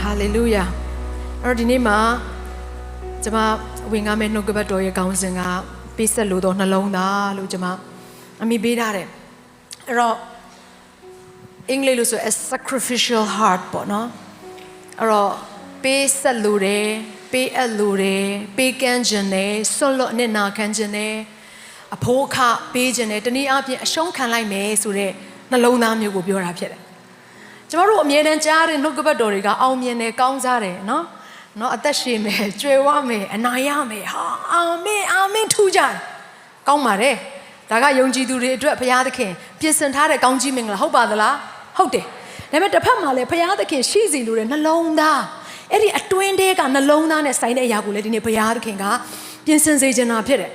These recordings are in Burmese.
ဟာလေလုယာအဲ့တော့ဒီနေ့မှာကျွန်မဝင်ကားမဲ့နှုတ်ကပတ်တော်ရဲ့ကောင်းစဉ်ကပေးဆက်လို့တော့နှလုံးသားလို့ကျွန်မအမိပေးထားတယ်အဲ့တော့အင်္ဂလိပ်လို့ဆို a sacrificial heart ပေါ့နော်အဲ့တော့ပေးဆက်လို့တယ်ပေးအပ်လို့တယ်ပေးကမ်းခြင်းတယ်ဆွတ်လွတ်အနစ်နာခံခြင်းတယ်အဖိုးအခပေးခြင်းတယ်တနည်းအားဖြင့်အရှုံးခံလိုက်မယ်ဆိုတဲ့နှလုံးသားမျိုးကိုပြောတာဖြစ်တယ် ကျမတို့အမြဲတမ်းကြားတဲ့နှုတ်ကပတ်တော်တွေကအောင်မြင်တယ်ကောင်းစားတယ်နော်နော်အသက်ရှင်မယ်ကြွယ်ဝမယ်အနာရမယ်ဟာအာမင်အာမင်ထူးကြတယ်ကောင်းပါတယ်ဒါကယုံကြည်သူတွေအတွက်ဘုရားသခင်ပြင်ဆင်ထားတဲ့ကောင်းကြီးမင်္ဂလာဟုတ်ပါသလားဟုတ်တယ်ဒါပေမဲ့တစ်ဖက်မှာလည်းဘုရားသခင်ရှိစီလိုတဲ့နှလုံးသားအဲ့ဒီအတွင်းထဲကနှလုံးသားနဲ့ဆိုင်တဲ့အရာကိုလည်းဒီနေ့ဘုရားသခင်ကပြင်ဆင်စေချင်တာဖြစ်တယ်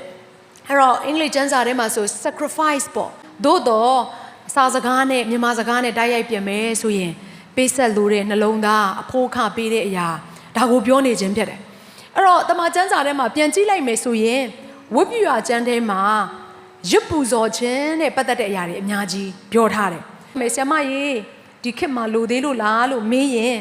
အဲ့တော့အင်္ဂလိပ်ကျမ်းစာထဲမှာဆို sacrifice ပေါ့သို့တော့ အစာစကားနဲ့မြန်မာစကားနဲ့တိုက်ရိုက်ပြင်မယ်ဆိုရင်ပေးဆက်လို့တဲ့နှလုံးသားအဖိုးခပေးတဲ့အရာဒါကိုပြောနေခြင်းဖြစ်တယ်အဲ့တော့တမန်ကျမ်းစာထဲမှာပြန်ကြည့်လိုက်မယ်ဆိုရင်ဝိပ္ပယကျမ်းထဲမှာရစ်ပူဇော်ခြင်းနဲ့ပတ်သက်တဲ့အရာတွေအများကြီးပြောထားတယ်မေဆရာမရေဒီခေတ်မှာလိုသေးလို့လားလို့မေးရင်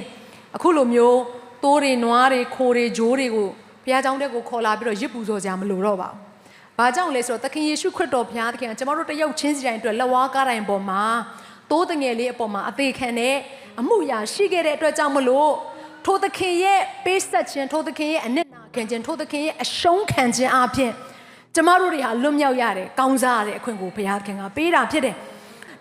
အခုလိုမျိုးသိုးတွေနွားတွေခိုးတွေဂျိုးတွေကိုဘုရားကျောင်းတဲ့ကိုခေါ်လာပြီးတော့ရစ်ပူဇော်ကြမလို့တော့ပါဘူး ဘာကြောင့်လဲဆိုတော့သခင်ယေရှုခရစ်တော်ဘုရားသခင်ကကျွန်တော်တို့တယောက်ချင်းစီတိုင်းအတွက်လက်ဝါးကားတိုင်းပေါ်မှာတိုးတငယ်လေးအပေါ်မှာအသေးခံတဲ့အမှုရာရှိခဲ့တဲ့အတွက်ကြောင့်မလို့ထိုသခင်ရဲ့ပေးဆက်ခြင်းထိုသခင်ရဲ့အနစ်နာခံခြင်းထိုသခင်ရဲ့အရှုံးခံခြင်းအပြင်ကျမတို့တွေဟာလွတ်မြောက်ရတယ်ကောင်းစားရတဲ့အခွင့်ကိုဘုရားသခင်ကပေးတာဖြစ်တယ်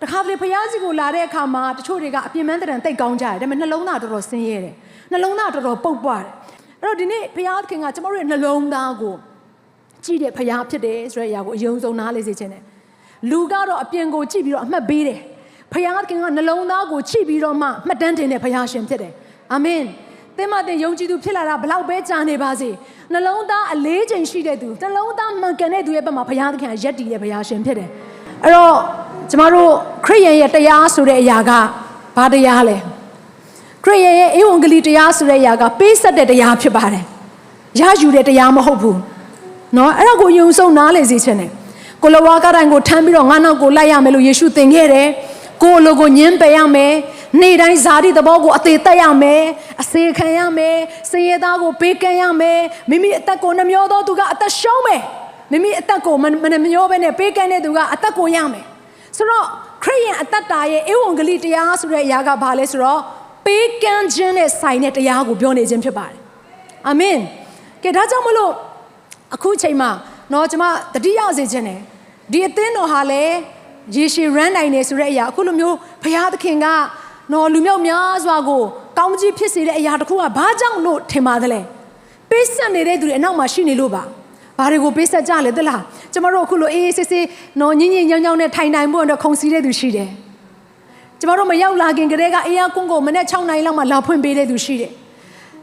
တခါတလေဘုရားစီကိုလာတဲ့အခါမှာတချို့တွေကအပြင်းမန်းတရံတိတ်ကောင်းကြတယ်ဒါပေမဲ့နှလုံးသားတော်တော်ဆင်းရဲတယ်နှလုံးသားတော်တော်ပုတ်ပွားတယ်အဲ့တော့ဒီနေ့ဘုရားသခင်ကကျမတို့ရဲ့နှလုံးသားကို ကြည့်တဲ့ဖရားဖြစ်တယ်ဆိုတဲ့အရာကိုအယုံဆုံးနားလေစေခြင်းတယ်လူကတော့အပြင်ကိုကြည့်ပြီးတော့အမှတ်ပေးတယ်ဖရားခင်ကနှလုံးသားကိုကြည့်ပြီးတော့မှမှတ်တမ်းတင်တဲ့ဖရားရှင်ဖြစ်တယ်အာမင်သင်မတင်ယုံကြည်သူဖြစ်လာတာဘလောက်ပဲကြာနေပါစေနှလုံးသားအလေးချိန်ရှိတဲ့သူနှလုံးသားမှန်ကန်တဲ့သူရဲ့ဘက်မှာဖရားသခင်ကရက်တည်တဲ့ဖရားရှင်ဖြစ်တယ်အဲ့တော့ကျမတို့ခရစ်ယာန်ရဲ့တရားဆိုတဲ့အရာကဘာတရားလဲခရစ်ယာန်ရဲ့ဧဝံဂေလိတရားဆိုတဲ့အရာကပေးဆက်တဲ့တရားဖြစ်ပါတယ်ရယူတဲ့တရားမဟုတ်ဘူး နော်အဲ့ဒါကိုယုံဆုံးနားလေစေချင်တယ်ကိုလဝါကတိုင်းကိုထမ်းပြီးတော့ငါနောက်ကိုလိုက်ရမယ်လို့ယေရှုသင်ခဲ့တယ်ကိုအလိုကိုညှင်းပယ်ရမယ်နေ့တိုင်းဇာတိသဘောကိုအသေးသက်ရမယ်အစေခံရမယ်စင်ရသားကိုပေးကမ်းရမယ်မိမိအသက်ကိုနှမျောသောသူကအသက်ရှုံးမယ်မိမိအသက်ကိုမမနှမျောဘဲနဲ့ပေးကမ်းတဲ့သူကအသက်ကိုရမယ်ဆိုတော့ခရိယန်အသက်တာရဲ့ဧဝံဂေလိတရားဆိုတဲ့အရာကဘာလဲဆိုတော့ပေးကမ်းခြင်းနဲ့ဆိုင်တဲ့တရားကိုပြောနေခြင်းဖြစ်ပါတယ်အာမင်ကဲဒါကြောင့်မလို့ အခုချိန်မှာတော့ကျွန်မတတိယစေခြင်းတယ်ဒီအသင်းတော်ဟာလည်းရေရှည်ရန်နိုင်နေဆိုတဲ့အရာအခုလိုမျိုးဘုရားသခင်ကနော်လူမျိုးများစွာကိုကောင်းကြီးဖြစ်စေတဲ့အရာတစ်ခုကဘာကြောင့်လို့ထင်ပါသလဲပေးဆက်နေတဲ့သူတွေအနောက်မှာရှိနေလို့ပါဘာတွေကိုပေးဆက်ကြလဲသလားကျမတို့အခုလိုအေးအေးဆေးဆေးနော်ညင်ညင်ညောင်းညောင်းနဲ့ထိုင်နိုင်ဖို့အတွက်ခုံစည်းတဲ့သူရှိတယ်ကျမတို့မရောက်လာခင်ကတည်းကအေးအကွန်းကိုမနေ့6နိုင်လောက်မှလာဖွင့်ပေးတဲ့သူရှိတယ်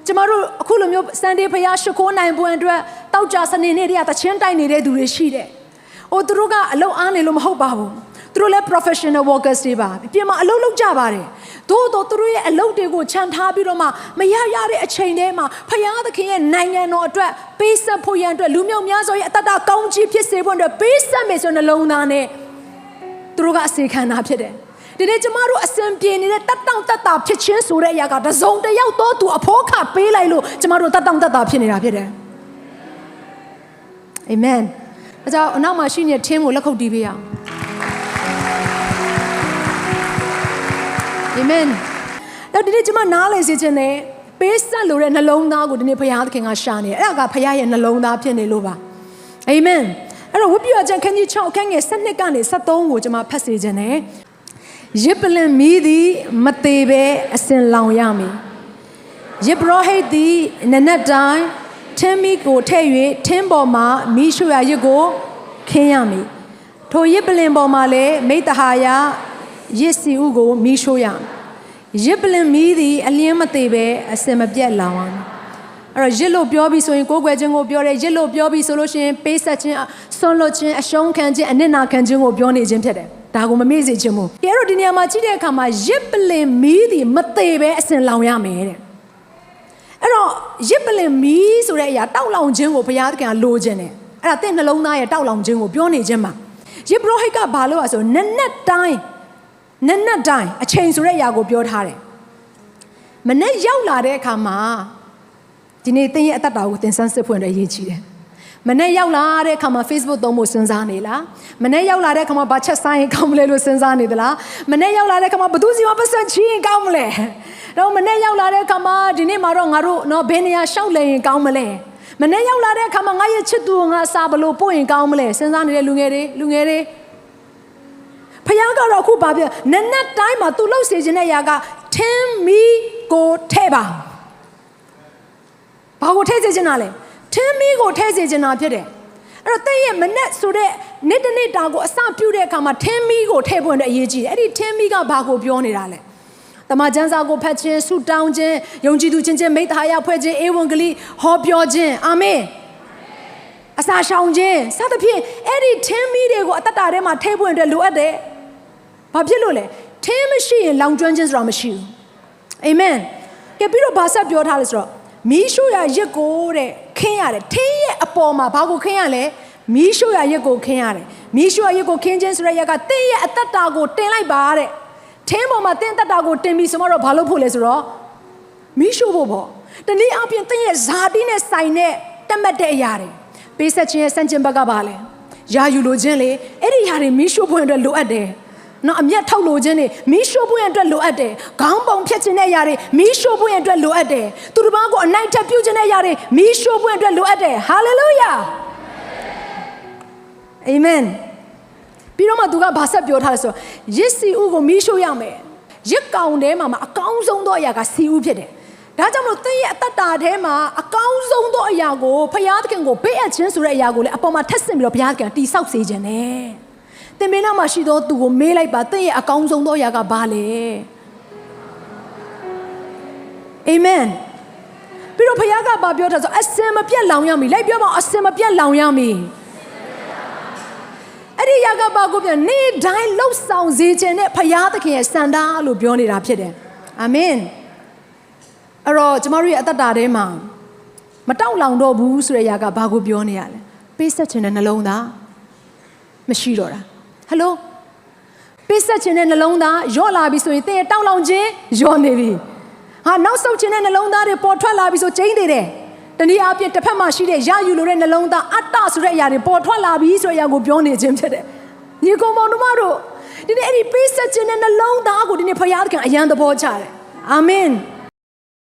ကျမတို့အခုလိုမျိုးစန်ဒေးဖရားရှိခိုးနိုင်ပွင့်အတွက်တောက်ကြစနေနေ့တွေကတချင်းတိုက်နေတဲ့သူတွေရှိတယ်။အိုသူတို့ကအလုပ်အားနေလို့မဟုတ်ပါဘူး။သူတို့လည်း professional workers တွေပါ။ပြင်မှာအလုပ်လုပ်ကြပါတယ်။သို့တော့သူတို့ရဲ့အလုပ်တွေကိုခြံထားပြီးတော့မှမရရတဲ့အချိန်ထဲမှာဖရားသခင်ရဲ့နိုင်ငံတော်အတွက်ပေးဆက်ဖို့ရန်အတွက်လူမျိုးများစွာရဲ့အတ္တတကောင်းချီးဖြစ်စေဖို့အတွက်ပေးဆက်မယ်ဆိုတဲ့နှလုံးသားနဲ့သူတို့ကအစေခံတာဖြစ်တယ်။ ဒီနေ့ကျမတို့အစဉ်ပြေနေတဲ့တက်တောင့်တက်တာဖြစ်ခြင်းဆိုတဲ့အရာကတစုံတစ်ယောက်တော့သူအဖို့ခပေးလိုက်လို့ကျမတို့တက်တောင့်တက်တာဖြစ်နေတာဖြစ်တယ်အာမင်။ဒါကြောင့်အနောက်မှာရှိနေတဲ့ team ကိုလက်ခုပ်တီးပေးအောင်အာမင်။တော့ဒီနေ့ကျမနားလည်စေခြင်းနဲ့ပေးဆက်လို့တဲ့နှလုံးသားကိုဒီနေ့ဘုရားသခင်ကရှာနေတယ်။အဲ့ဒါကဘုရားရဲ့နှလုံးသားဖြစ်နေလို့ပါ။အာမင်။အဲ့တော့ဝိပ္ပယကျမ်းခန်းကြီး6အခန်းငယ်7ကနေ73ကိုကျွန်မဖတ်စေခြင်းနဲ့ ရစ်ပလင်မီးသည်မသေးပဲအစင်လောင်ရမည်ရစ်ပရောဟိတ်သည်နနက်တိုင်းထင်းမီကိုထည့်၍ထင်းပေါ်မှာမီးရှို့ရရစ်ကိုခင်းရမည်ထိုရစ်ပလင်ပေါ်မှာလည်းမိတ္တဟာယရစ်စီဥကိုမီးရှို့ရမည်ရစ်ပလင်မီးသည်အလင်းမသေးပဲအစင်မပြတ်လောင်ရမည်အဲ့တော့ရစ်လို့ပြောပြီးဆိုရင်ကိုယ်ွယ်ခြင်းကိုပြောတယ်ရစ်လို့ပြောပြီးဆိုလို့ရှိရင်ပေးဆက်ခြင်းဆွန့်လွတ်ခြင်းအရှုံးခံခြင်းအနစ်နာခံခြင်းကိုပြောနေခြင်းဖြစ်တယ် ဒါကိုမမေ့စေခြင်းမို့ဒီအဲ့တော့ဒီနေရာမှာကြည့်တဲ့အခါမှာရစ်ပလင်မီးသည်မသေးပဲအစင်လောင်ရမယ်တဲ့အဲ့တော့ရစ်ပလင်မီးဆိုတဲ့အရာတောက်လောင်ခြင်းကိုဘုရားသခင်ကလိုခြင်းတယ်အဲ့ဒါတင့်နှလုံးသားရဲ့တောက်လောင်ခြင်းကိုပြောနေခြင်းမှာရစ်ဘရဟိတ်ကဘာလို့လဲဆိုနက်နက်တိုင်းနက်နက်တိုင်းအချိန်ဆိုတဲ့အရာကိုပြောထားတယ်မနဲ့ရောက်လာတဲ့အခါမှာဒီနေ့သင်ရဲ့အသက်တာကိုသင်ဆန်းစစ်ဖွင့်တဲ့အရေးကြီးတယ် မနဲ့ရောက်လာတဲ့အခါမှာ Facebook သုံးဖို့စဉ်းစားနေလားမနဲ့ရောက်လာတဲ့အခါမှာဘာချက်ဆိုင်ရင်ကောင်းမလဲလို့စဉ်းစားနေသလားမနဲ့ရောက်လာတဲ့အခါမှာဘယ်သူစီမပတ်စံချီရင်ကောင်းမလဲတော့မနဲ့ရောက်လာတဲ့အခါမှာဒီနေ့မှာတော့ငါတို့နော်ဘယ်နေရာရှောက်လဲရင်ကောင်းမလဲမနဲ့ရောက်လာတဲ့အခါမှာငါရဲ့ချစ်သူကိုငါစာဘလို့ပို့ရင်ကောင်းမလဲစဉ်းစားနေတဲ့လူငယ်တွေလူငယ်တွေဖခင်ကတော့အခုဘာပြောနက်နက်တိုင်းမှာသူလှုပ်စေခြင်းတဲ့ຢာကထင်းမီကိုထဲ့ပါဘာကိုထဲ့စေခြင်းတာလဲ ထင်းမီကိုထဲ့စေခြင်းတာဖြစ်တယ်အဲ့တော့တဲ့ရဲ့မနဲ့ဆိုတဲ့နေ့တစ်နေ့တာကိုအစပြုတဲ့အခါမှာထင်းမီကိုထဲ့ပွင့်တဲ့အရေးကြီးတယ်အဲ့ဒီထင်းမီကဘာကိုပြောနေတာလဲတမန်ကျမ်းစာကိုဖတ်ခြင်းဆုတောင်းခြင်းယုံကြည်သူချင်းချင်းမိသားရဖွဲ့ခြင်းဧဝံဂေလိဟောပြောခြင်းအာမင်အစာရှောင်ခြင်းစသဖြင့်အဲ့ဒီထင်းမီတွေကိုအသက်တာထဲမှာထဲ့ပွင့်အတွက်လိုအပ်တယ်ဘာဖြစ်လို့လဲထင်းမရှိရင်လောင်ကျွမ်းခြင်းဆိုတာမရှိဘူးအာမင်ကဲပြီးတော့ဘာဆက်ပြောထားလဲဆိုတော့ မီးရှို့ရရစ်ကိုတဲ့ခင်းရတယ်ထင်းရဲ့အပေါ်မှာဘာကိုခင်းရလဲမီးရှို့ရရစ်ကိုခင်းရတယ်မီးရှို့ရရစ်ကိုခင်းခြင်းဆိုတဲ့ရက်ကတင်းရဲ့အသက်တာကိုတင်လိုက်ပါတဲ့ထင်းပေါ်မှာတင်းသက်တာကိုတင်ပြီးဆိုမှတော့ဘာလို့ဖို့လဲဆိုတော့မီးရှို့ဖို့ပေါ့တနည်းအားဖြင့်တင်းရဲ့ဇာတိနဲ့ဆိုင်တဲ့တက်မှတ်တဲ့အရာတွေပေးဆက်ခြင်းရဲ့စံကျင်ဘက်ကပါလဲယာယူလိုခြင်းလေအဲ့ဒီຢာတွေမီးရှို့ဖို့အတွက်လိုအပ်တယ် နော်အမျက်ထုတ်လို့ခြင်းတွေမီးရှို့ဖို့ရအတွက်လိုအပ်တယ်။ခေါင်းပုံဖြတ်ခြင်းတဲ့အရာတွေမီးရှို့ဖို့ရအတွက်လိုအပ်တယ်။သူတစ်ပါးကိုအနိုင်ထက်ပြုခြင်းတဲ့အရာတွေမီးရှို့ဖို့ရအတွက်လိုအပ်တယ်။ဟာလေလုယာ။အာမင်။ပြီးတော့မှသူကဘာဆက်ပြောထားလဲဆိုတော့ရစ်စီဥကိုမီးရှို့ရမယ်။ရစ်ကောင်ထဲမှာမှာအကောင်းဆုံးသောအရာကစီဥဖြစ်တယ်။ဒါကြောင့်မလို့သင်ရဲ့အတ္တတာထဲမှာအကောင်းဆုံးသောအရာကိုဖယားသခင်ကိုပေးအပ်ခြင်းဆိုတဲ့အရာကိုလည်းအပေါ်မှာထက်ဆင့်ပြီးတော့ဘုရားသခင်တိဆောက်စေခြင်းနဲ့ သင်မင်းနာမှာရှိသောသူကိုမေးလိုက်ပါသင်ရဲ့အကောင်းဆုံးသောအရာကဘာလဲအာမင်ပြီးတော့ဘုရားကဘာပြောထားဆိုအစင်မပြတ်လောင်ရမည်လိုက်ပြောပါဦးအစင်မပြတ်လောင်ရမည်အဲ့ဒီအရာကဘာကိုပြန်နေ့တိုင်းလှုပ်ဆောင်စေခြင်းနဲ့ဘုရားသခင်ရဲ့စံတာလို့ပြောနေတာဖြစ်တယ်အာမင်အဲ့တော့ကျမတို့ရဲ့အသက်တာထဲမှာမတောက်လောင်တော့ဘူးဆိုတဲ့အရာကဘာကိုပြောနေရလဲပေးဆက်ခြင်းနဲ့နှလုံးသားမရှိတော့တာ ဟယ်လိုပေးဆက်ခြင်းနဲ့နှလုံးသားယော့လာပြီဆိုရင်သင်ရဲ့တောက်လောင်ခြင်းယော့နေပြီဟာနောက်ဆုတ်ခြင်းနဲ့နှလုံးသားတွေပေါ်ထွက်လာပြီဆိုကျိန်းနေတယ်တနည်းအားဖြင့်တစ်ဖက်မှာရှိတဲ့ရယူလိုတဲ့နှလုံးသားအတ္တဆိုတဲ့အရာတွေပေါ်ထွက်လာပြီဆိုတဲ့အရာကိုပြောနေခြင်းဖြစ်တယ်ညီကောင်မောင်တို့မတို့ဒီနေ့အဲ့ဒီပေးဆက်ခြင်းနဲ့နှလုံးသားကိုဒီနေ့ဖခင်သခင်အယံသဘောချတယ်အာမင်